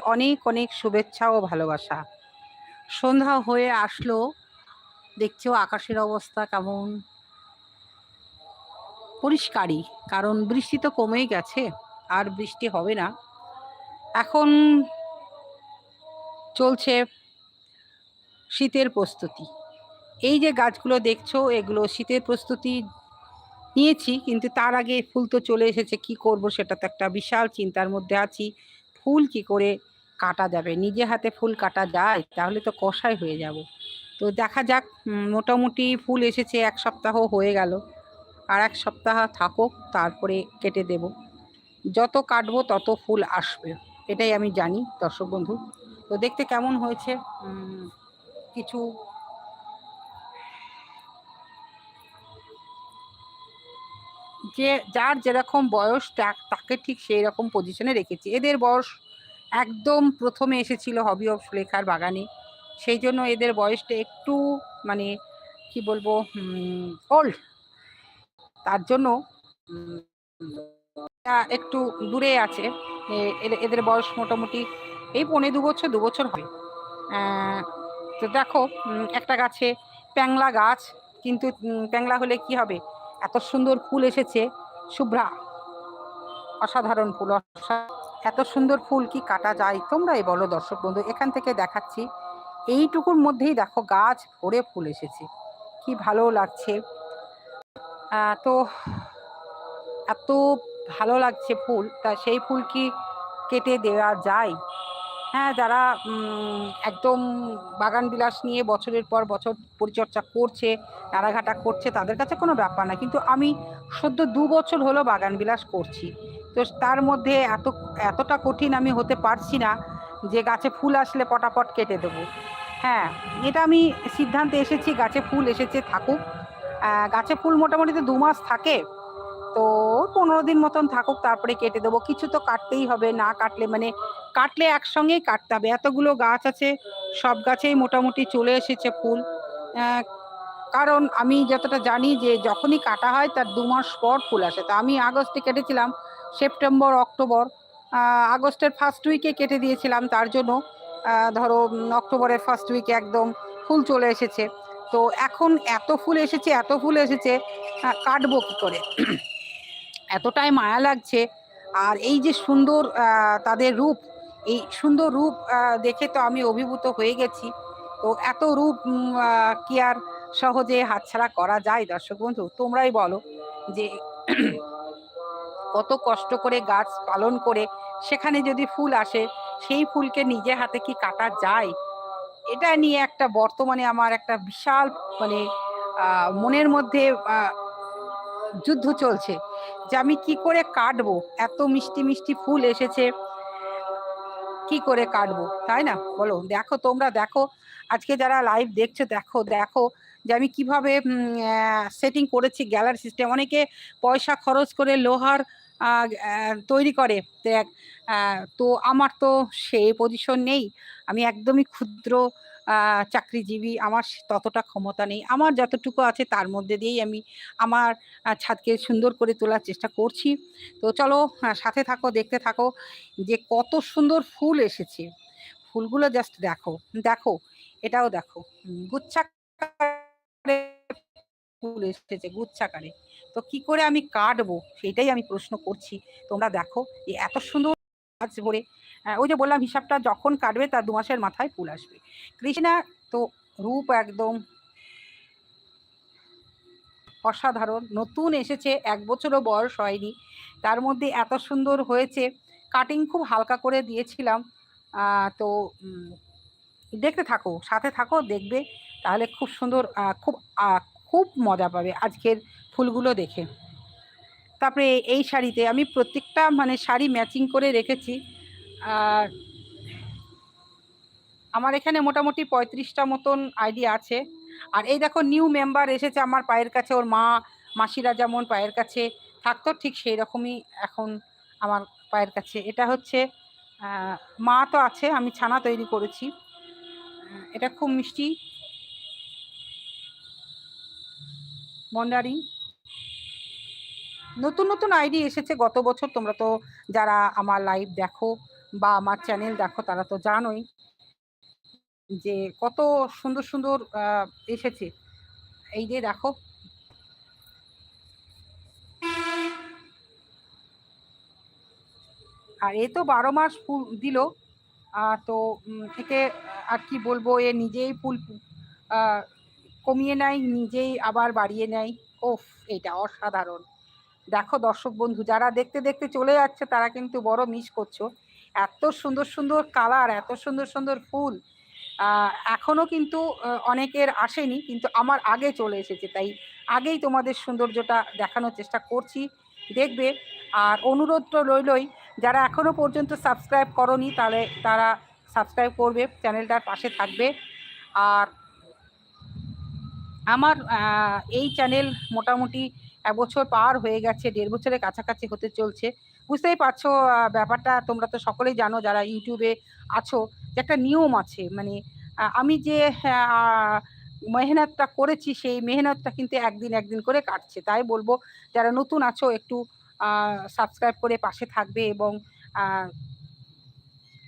অনেক অনেক শুভেচ্ছা ও ভালোবাসা। সন্ধ্যা হয়ে আসলো, দেখছ আকাশের অবস্থা কেমন? পরিষ্কারই, কারণ বৃষ্টি তো কমেই গেছে, আর বৃষ্টি হবে না। এখন চলছে শীতের প্রস্তুতি। এই যে গাছগুলো দেখছ, এগুলো শীতের প্রস্তুতি নিয়েছি, কিন্তু তার আগে ফুল তো চলে এসেছে, কি করব সেটা তো একটা বিশাল চিন্তার মধ্যে আছি। ফুল কি করে কাটা যাবে? নিজে হাতে ফুল কাটা যায়, তাহলে তো কষাই হয়ে যাব। তো দেখা যাক মোটামুটি ফুল এসেছে, এক সপ্তাহ হয়ে গেল। আর এক সপ্তাহ থাকুক, তারপরে কেটে দেব। যত কাটবো, তত ফুল আসবে। এটাই আমি জানি, দর্শক বন্ধু। তো দেখতে কেমন হয়েছে? কিছু যে যার যেরকম বয়স তাকে ঠিক সেই রকম পজিশনে রেখেছি। এদের বয়স একদম প্রথমে এসেছিল হবি অফ সুলেখার বাগানে। সেই জন্য এদের বয়সটা একটু মানে কি বলব ওল্ড তার জন্য একটু দূরে আছে। এদের বয়স মোটামুটি এই পনেরো দু বছর দু বছর হয় তো দেখো একটা গাছে প্যাংলা গাছ, কিন্তু প্যাংলা হলে কি হবে? এত সুন্দর ফুল এসেছে। শুভ্রা, অসাধারণ ফুল এত সুন্দর ফুল কি কাটা যায়? তোমরাই বলো দর্শক বন্ধু, এখান থেকে দেখাচ্ছি। এইটুকুর মধ্যেই দেখো গাছ ভরে ফুল এসেছে। কি ভালো লাগছে। তো এত ভালো লাগছে ফুল। তা সেই ফুল কি কেটে দেওয়া যায়? হ্যাঁ যারা একদম বাগান বিলাস নিয়ে বছরের পর বছর পরিচর্যা করছে, নাড়াঘাটা করছে, তাদের কাছে কোনো ব্যাপার না। কিন্তু আমি সদ্য দু বছর হলো বাগান বিলাস করছি। তো তার মধ্যে এত, এতটা কঠিন আমি হতে পারছি না যে গাছে ফুল আসলে পটাপট কেটে দেবো। হ্যাঁ এটা আমি সিদ্ধান্তে এসেছি, গাছে ফুল এসেছে, থাকুক। গাছে ফুল মোটামুটি তো দু মাস থাকে। তো পনেরো দিন মতন থাকুক, তারপরে কেটে দেবো। কিছু তো কাটতেই হবে, না কাটলে মানে কাটলে একসঙ্গেই কাটতে হবে। এতগুলো গাছ আছে, সব গাছেই মোটামুটি চলে এসেছে ফুল। কারণ আমি যতটা জানি যে যখনই কাটা হয় তার দু মাস পর ফুল আসে। তো আমি আগস্টে কেটেছিলাম, সেপ্টেম্বর, অক্টোবর। আগস্টের ফার্স্ট উইকে কেটে দিয়েছিলাম তার জন্য। ধরো অক্টোবরের ফার্স্ট উইকে একদম ফুল চলে এসেছে। তো এখন এত ফুল এসেছে, এত ফুল এসেছে কাটবো কী করে? এতটাই মায়া লাগছে। আর এই যে সুন্দর তাদের রূপ, এই সুন্দর রূপ দেখে তো আমি অভিভূত হয়ে গেছি। তো এত রূপ কি আর সহজে হাতছাড়া করা যায় দর্শক বন্ধু? তোমরাই বলো যে কত কষ্ট করে গাছ পালন করে সেখানে যদি ফুল আসে, সেই ফুলকে নিজে হাতে কি কাটা যায়? এটা নিয়ে একটা বর্তমানে আমার একটা বিশাল মানে মনের মধ্যে যুদ্ধ চলছে, যে আমি কি করে কাটবো? এত মিষ্টি মিষ্টি ফুল এসেছে, কি করে কাটবো? তাই না? বলো, দেখো তোমরা, দেখো। আজকে যারা লাইভ দেখছ, দেখো দেখো যে আমি কীভাবে সেটিং করেছি গ্যালারি সিস্টেম অনেকে পয়সা খরচ করে লোহার তৈরি করে। তো আমার তো সেই পজিশন নেই। আমি একদমই ক্ষুদ্র চাকরিজীবী, আমার ততটা ক্ষমতা নেই। আমার যতটুকু আছে তার মধ্যে দিয়েই আমি আমার ছাদকে সুন্দর করে তোলার চেষ্টা করছি। তো চলো সাথে থাকো, দেখতে থাকো যে কত সুন্দর ফুল এসেছে। ফুলগুলো জাস্ট দেখো দেখো, এটাও দেখো। গুচ্ছা ফুল এসেছে, গুচ্ছাকারে। তো কি করে আমি কাটবো? সেটাই আমি প্রশ্ন করছি। তোমরা দেখো এত সুন্দর গাছ ভরে ওই যে বললাম হিসাবটা যখন কাটবে তার দু মাসের মাথায় ফুল আসবে। কৃষ্ণা তো রূপ একদম অসাধারণ, নতুন এসেছে, এক বছরও বয়স হয়নি। তার মধ্যে এত সুন্দর হয়েছে। কাটিং খুব হালকা করে দিয়েছিলাম। তো দেখতে থাকো, সাথে থাকো, দেখবে। তাহলে খুব সুন্দর খুব খুব মজা পাবে আজকের ফুলগুলো দেখে। তারপরে এই শাড়িতে আমি প্রত্যেকটা মানে শাড়ি ম্যাচিং করে রেখেছি। আর আমার এখানে মোটামুটি পঁয়ত্রিশটা মতন আইডি আছে। আর এই দেখো নিউ মেম্বার এসেছে আমার পায়ের কাছে, ওর মা, মাসিরা যেমন পায়ের কাছে থাকতো, ঠিক সেই রকমই এখন আমার পায়ের কাছে। এটা হচ্ছে মা তো আছে, আমি ছানা তৈরি করেছি। এটা খুব মিষ্টি। মন্ডারিং নতুন নতুন আইডি এসেছে। গত বছর তোমরা তো যারা আমার লাইভ দেখো বা আমার চ্যানেল দেখো, তারা তো জানোই যে কত সুন্দর সুন্দর এসেছে। এই যে দেখো। আর এ তো বারো মাস ফুল দিল। তো একে, আর কি বলব, এ নিজেই ফুল কমিয়ে নেয়, নিজেই আবার বাড়িয়ে নেয়। ওফ, এটা অসাধারণ। দেখো দর্শক বন্ধু, যারা দেখতে দেখতে চলে যাচ্ছে, তারা কিন্তু বড় মিস করছ। এত সুন্দর সুন্দর কালার এত সুন্দর সুন্দর ফুল। এখনও কিন্তু অনেকের আসেনি, কিন্তু আমার আগে চলে এসেছে। তাই আগেই তোমাদের সৌন্দর্যটা দেখানোর চেষ্টা করছি। দেখবে, আর অনুরোধটা রইলই, যারা এখনও পর্যন্ত সাবস্ক্রাইব করনি, তাহলে তারা সাবস্ক্রাইব করবে চ্যানেলটার পাশে থাকবে। আর আমার এই চ্যানেল মোটামুটি এক বছর পার হয়ে গেছে, দেড় বছরের কাছাকাছি হতে চলছে। বুঝতেই পারছ ব্যাপারটা তোমরা তো সকলেই জানো, যারা ইউটিউবে আছো, যে একটা নিয়ম আছে মানে আমি যে মেহনতটা করেছি, সেই মেহনতটা কিন্তু একদিন একদিন করে কাটছে। তাই বলব, যারা নতুন আছো, একটু সাবস্ক্রাইব করে পাশে থাকবে এবং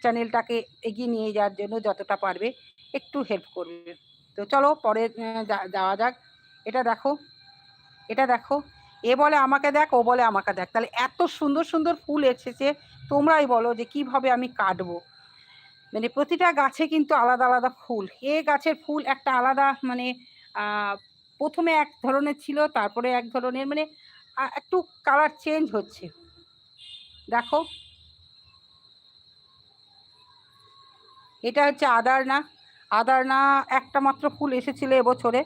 চ্যানেলটাকে এগিয়ে নিয়ে যাওয়ার জন্য যতটা পারবে, একটু হেল্প করবে। তো চলো পরে যাওয়া যাক। এটা দেখো। এটা দেখো। এ বলে আমাকে দেখ, ও বলে আমাকে দেখ। তাহলে এত সুন্দর সুন্দর ফুল এসেছে, তোমরাই বলো যে কীভাবে আমি কাটবো। মানে প্রতিটা গাছে কিন্তু আলাদা আলাদা ফুল। এ গাছের ফুল একটা আলাদা মানে প্রথমে এক ধরনের ছিল, তারপরে এক ধরনের মানে একটু কালার চেঞ্জ হচ্ছে। দেখো। এটা হচ্ছে আদারনা আদারনা একটা মাত্র ফুল এসেছিল এবছরে।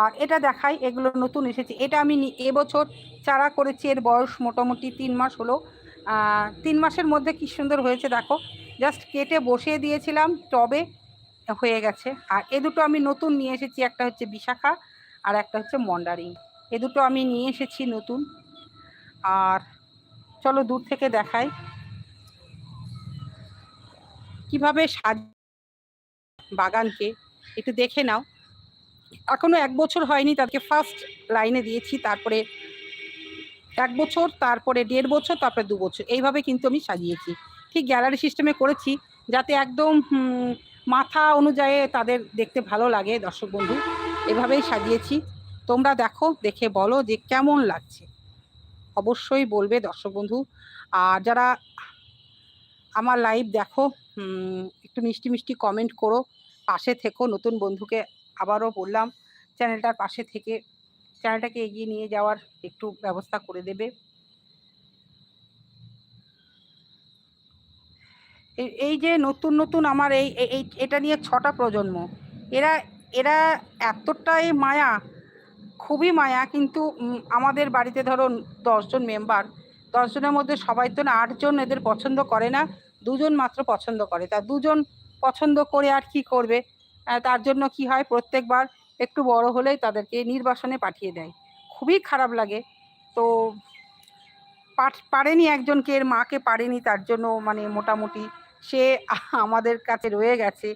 আর এটা দেখাই, এগুলো নতুন এসেছে। এটা আমি এবছর চারা করেছি, এর বয়স মোটামুটি তিন মাস হলো। তিন মাসের মধ্যে কি সুন্দর হয়েছে, দেখো। জাস্ট কেটে বসিয়ে দিয়েছিলাম, টবে হয়ে গেছে। আর এ দুটো আমি নতুন নিয়ে এসেছি, একটা হচ্ছে বিশাখা আর একটা হচ্ছে মন্ডারিং। এ দুটো আমি নিয়ে এসেছি নতুন। আর চলো দূর থেকে দেখাই। কীভাবে সাজ বাগানকে, একটু দেখে নাও। এখনও এক বছর হয়নি তাদেরকে ফার্স্ট লাইনে দিয়েছি, তারপরে এক বছর, তারপরে দেড় বছর, তারপরে দু বছর। এইভাবে কিন্তু আমি সাজিয়েছি। ঠিক গ্যালারি সিস্টেমে করেছি, যাতে একদম মাথা অনুযায়ী তাদের দেখতে ভালো লাগে, দর্শক বন্ধু। এভাবেই সাজিয়েছি। তোমরা দেখো, দেখে বলো যে কেমন লাগছে। অবশ্যই বলবে দর্শক বন্ধু। আর যারা আমার লাইভ দেখো একটু মিষ্টি মিষ্টি কমেন্ট করো। পাশে থেকো, নতুন বন্ধুকে আবারও বললাম, চ্যানেলটার পাশে থেকে, চ্যানেলটাকে এগিয়ে নিয়ে যাওয়ার একটু ব্যবস্থা করে দেবে। এই যে নতুন নতুন আমার এই এটা নিয়ে ছটা প্রজন্ম, এরা এরা এতটাই মায়া, খুবই মায়া, কিন্তু আমাদের বাড়িতে ধরো দশজন মেম্বার দশজনের মধ্যে সবাই তো না, আটজন এদের পছন্দ করে না। দুজন মাত্র পছন্দ করে। তা দুজন পছন্দ করে আর কি করবে? তার জন্য কি হয়? প্রত্যেকবার একটু বড় হলেই তাদেরকে নির্বাসনে পাঠিয়ে দেয়। খুবই খারাপ লাগে। তো পারেনি একজনকে, এর মাকে পারেনি, তার জন্য মানে মোটামুটি সে আমাদের কাছে রয়ে গেছে।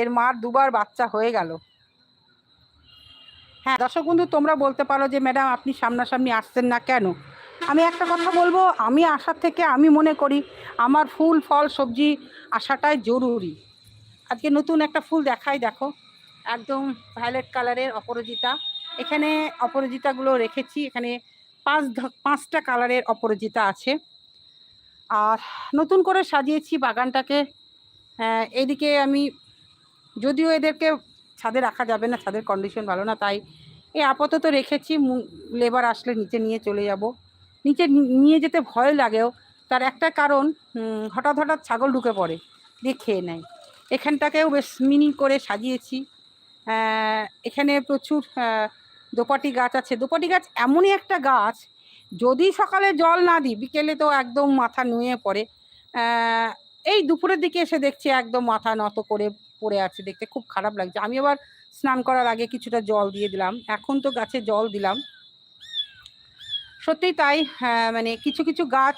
এর মার দুবার বাচ্চা হয়ে গেল। হ্যাঁ দর্শক বন্ধু, তোমরা বলতে পারো যে, ম্যাডাম, আপনি সামনাসামনি আসছেন না কেন? আমি একটা কথা বলব, আমি আসার থেকে আমি মনে করি আমার ফুল, ফল, সবজি আসাটাই জরুরি। আজকে নতুন একটা ফুল দেখাই, দেখো। একদম ভায়োলেট কালারের অপরাজিতা। এখানে অপরাজিতাগুলো রেখেছি, এখানে পাঁচ পাঁচটা কালারের অপরাজিতা আছে। আর নতুন করে সাজিয়েছি বাগানটাকে। এদিকে আমি, যদিও এদেরকে ছাদে রাখা যাবে না, ছাদের কন্ডিশন ভালো না, তাই এই আপাতত রেখেছি লেবার আসলে নিচে নিয়ে চলে যাব। নিচে নিয়ে যেতে ভয় লাগেও, তার একটা কারণ হঠাৎ হঠাৎ ছাগল ঢুকে পড়ে, দিয়ে খেয়ে নেয়। এখানটাকেও বেশ মিনি করে সাজিয়েছি। এখানে প্রচুর দোপাটি গাছ আছে। দোপাটি গাছ এমনই একটা গাছ, যদি সকালে জল না দিই, বিকেলে তো একদম মাথা নুয়ে পড়ে। এই দুপুরের দিকে এসে দেখছি একদম মাথা নত করে পড়ে আছে, দেখতে খুব খারাপ লাগছে। আমি আবার স্নান করার আগে কিছুটা জল দিয়ে দিলাম। এখন তো গাছে জল দিলাম। সত্যিই তাই মানে কিছু কিছু গাছ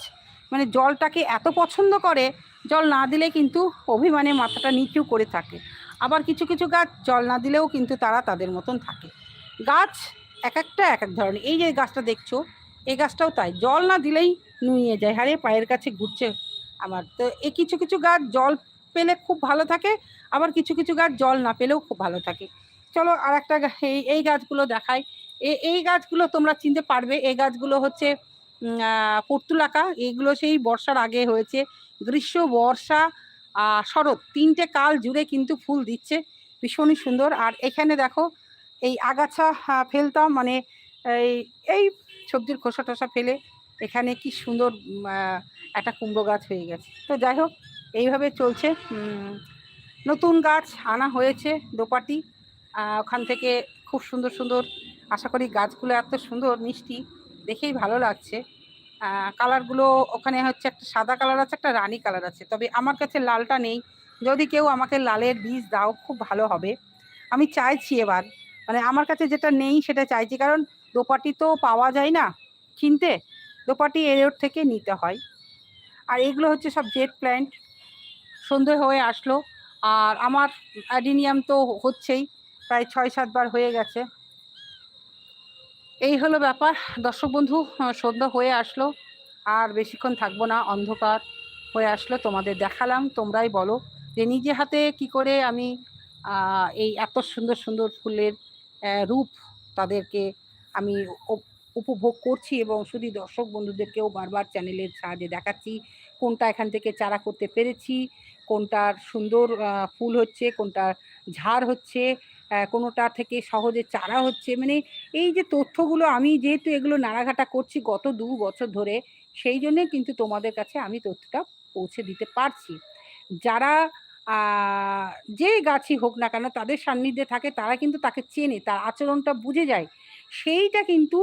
মানে জলটাকে এত পছন্দ করে, জল না দিলে কিন্তু অভিমানে মাথাটা নিচু করে থাকে। আবার কিছু কিছু গাছ জল না দিলেও কিন্তু তারা তাদের মতন থাকে। গাছ এক একটা এক এক ধরনের। এই যে গাছটা দেখছ, এই গাছটাও তাই। জল না দিলেই নুয়ে যায়। হারে পায়ের কাছে ঘুরছে আমার। তো এই কিছু কিছু গাছ জল পেলে খুব ভালো থাকে, আবার কিছু কিছু গাছ জল না পেলেও খুব ভালো থাকে। চলো আর একটা এই এই গাছগুলো দেখাই। এই গাছগুলো তোমরা চিনতে পারবে। এই গাছগুলো হচ্ছে পর্তুলাকা। এগুলো সেই বর্ষার আগে হয়েছে। গ্রীষ্ম, বর্ষা শরৎ তিনটে কাল জুড়ে কিন্তু ফুল দিচ্ছে। ভীষণই সুন্দর। আর এখানে দেখো, এই আগাছা ফেলতাম মানে এই এই সবজির খোসা টোসা ফেলে এখানে কি সুন্দর একটা কুমড়ো গাছ হয়ে গেছে। তো যাই হোক, এইভাবে চলছে। নতুন গাছ আনা হয়েছে দোপাটি। ওখান থেকে খুব সুন্দর সুন্দর আশা করি গাছগুলো এত সুন্দর মিষ্টি, দেখেই ভালো লাগছে। কালারগুলো ওখানে হচ্ছে একটা সাদা কালার আছে, একটা রানী কালার আছে। তবে আমার কাছে লালটা নেই। যদি কেউ আমাকে লালের বীজ দাও, খুব ভালো হবে। আমি চাইছি এবার। মানে আমার কাছে যেটা নেই, সেটা চাইছি। কারণ দোপাটি তো পাওয়া যায় না কিনতে। দোপাটি এর থেকে নিতে হয়। আর এগুলো হচ্ছে সব জেট প্ল্যান্ট। সন্ধে হয়ে আসলো। আর আমার অ্যাডিনিয়াম তো হচ্ছেই। প্রায় ছয় সাতবার হয়ে গেছে। এই হলো ব্যাপার। দর্শক বন্ধু সন্ধ্যা হয়ে আসলো। আর বেশিক্ষণ থাকব না, অন্ধকার হয়ে আসলো। তোমাদের দেখালাম, তোমরাই বলো যে নিজে হাতে কি করে আমি এই এত সুন্দর সুন্দর ফুলের রূপ তাদেরকে আমি উপভোগ করছি এবং শুধু দর্শক বন্ধুদেরকেও বারবার চ্যানেলের সাহায্যে দেখাচ্ছি। কোনটা এখান থেকে চারা করতে পেরেছি, কোনটার সুন্দর ফুল হচ্ছে, কোনটার ঝাড় হচ্ছে কোনোটা থেকে সহজে চারা হচ্ছে। মানে এই যে তথ্যগুলো, আমি যেহেতু এগুলো নাড়াঘাটা করছি গত দু বছর ধরে, সেই জন্যে কিন্তু তোমাদের কাছে আমি তথ্যটা পৌঁছে দিতে পারছি। যারা যে গাছই হোক না কেন, তাদের সান্নিধ্যে থাকে, তারা কিন্তু তাকে চেনে, তার আচরণটা বুঝে যায়। সেইটা কিন্তু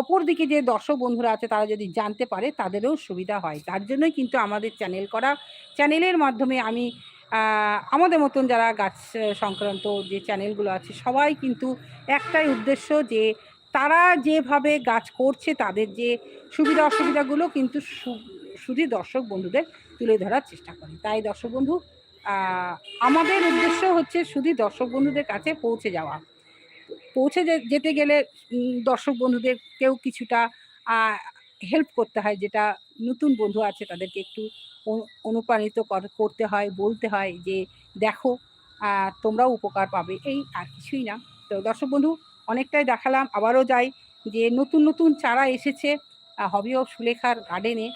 অপর দিকে যে দর্শক বন্ধুরা আছে, তারা যদি জানতে পারে, তাদেরও সুবিধা হয়। তার জন্যই কিন্তু আমাদের চ্যানেল করা, চ্যানেলের মাধ্যমে আমি আমাদের মতন যারা গাছ সংক্রান্ত যে চ্যানেলগুলো আছে, সবাই কিন্তু একটাই উদ্দেশ্য যে তারা যেভাবে গাছ করছে, তাদের যে সুবিধা অসুবিধাগুলো কিন্তু শুধু দর্শক বন্ধুদের তুলে ধরার চেষ্টা করি। তাই দর্শক বন্ধু আমাদের উদ্দেশ্য হচ্ছে শুধু দর্শক বন্ধুদের কাছে পৌঁছে যাওয়া। পৌঁছে যেতে গেলে দর্শক বন্ধুদেরকেও কিছুটা হেল্প করতে হয়, যেটা নতুন বন্ধু আছে তাদেরকে একটু অনুপ্রাণিত করতে হয়, বলতে হয় যে দেখো তোমরাও উপকার পাবে। এই আর কিছুই না। তো দর্শক বন্ধু, অনেকটাই দেখালাম, আবারও যাই যে নতুন নতুন চারা এসেছে হবি অফ সুলেখার গার্ডেনে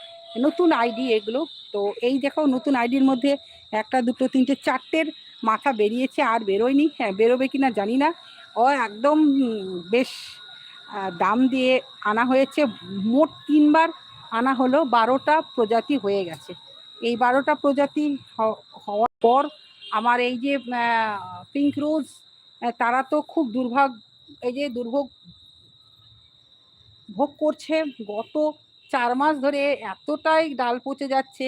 নতুন আইডি এগুলো। তো এই দেখো, নতুন আইডির মধ্যে একটা, দুটো, তিনটে চারটের মাথা বেরিয়েছে, আর বেরোয়নি। হ্যাঁ বেরোবে কি না জানি না। ও একদম বেশ দাম দিয়ে আনা হয়েছে। মোট তিনবার আনা হলো। বারোটা প্রজাতি হয়ে গেছে। এই বারোটা প্রজাতি হওয়ার পর আমার এই যে পিঙ্ক রোজ তারা তো খুব দুর্ভাগ, এই যে দুর্ভোগ ভোগ করছে। গত চার মাস ধরে এতটাই ডাল পচে যাচ্ছে,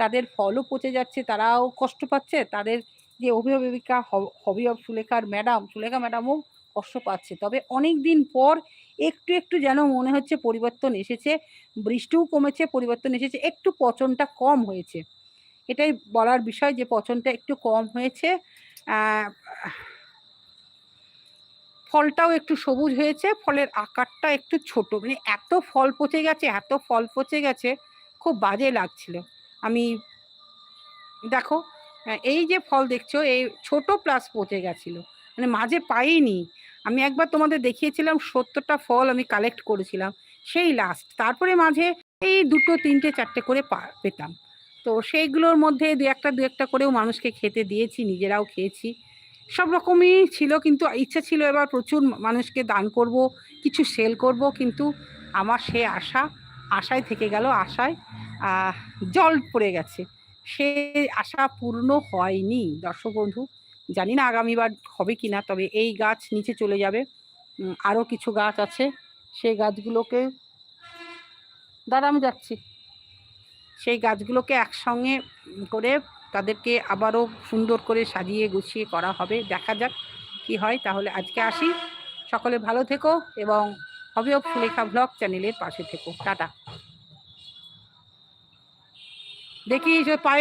তাদের ফলও পচে যাচ্ছে, তারাও কষ্ট পাচ্ছে। তাদের যে অভিভাবিকা হবি অফ সুলেখার ম্যাডাম, সুলেখা ম্যাডামও কষ্ট পাচ্ছে। তবে অনেক দিন পর একটু একটু যেন মনে হচ্ছে পরিবর্তন এসেছে, বৃষ্টিও কমেছে, পরিবর্তন এসেছে, একটু পচনটা কম হয়েছে। এটাই বলার বিষয় যে পচনটা একটু কম হয়েছে ফলটাও একটু সবুজ হয়েছে, ফলের আকারটা একটু ছোট। মানে এত ফল পচে গেছে, এত ফল পচে গেছে, খুব বাজে লাগছিল। আমি, দেখো, এই যে ফল দেখছ, এই ছোট প্লাস পচে গেছিল। মানে মাঝে পাইনি। আমি একবার তোমাদের দেখিয়েছিলাম, সত্তরটা ফল আমি কালেক্ট করেছিলাম, সেই লাস্ট তারপরে মাঝে এই দুটো, তিনটে, চারটে করে পেতাম। তো সেইগুলোর মধ্যে দু একটা দু একটা করেও মানুষকে খেতে দিয়েছি, নিজেরাও খেয়েছি। সব রকমই ছিল কিন্তু ইচ্ছা ছিল এবার প্রচুর মানুষকে দান করব, কিছু সেল করব, কিন্তু আমার সে আশা, আশায় থেকে গেল, আশায় জল পড়ে গেছে। সে আশা পূর্ণ হয়নি, দর্শক বন্ধু। জানি না আগামীবার হবে কি না, তবে এই গাছ নিচে চলে যাবে। আরও কিছু গাছ আছে, সেই গাছগুলোকে দাদা, আমি যাচ্ছি। সেই গাছগুলোকে একসঙ্গে করে তাদেরকে আবারও সুন্দর করে সাজিয়ে গুছিয়ে করা হবে। দেখা যাক কি হয়, তাহলে আজকে আসি। সকলে ভালো থেকো এবং হবি অফ সুলেখা ব্লগ চ্যানেলের পাশে থেকো। টাটা। দেখি, যে পায়ে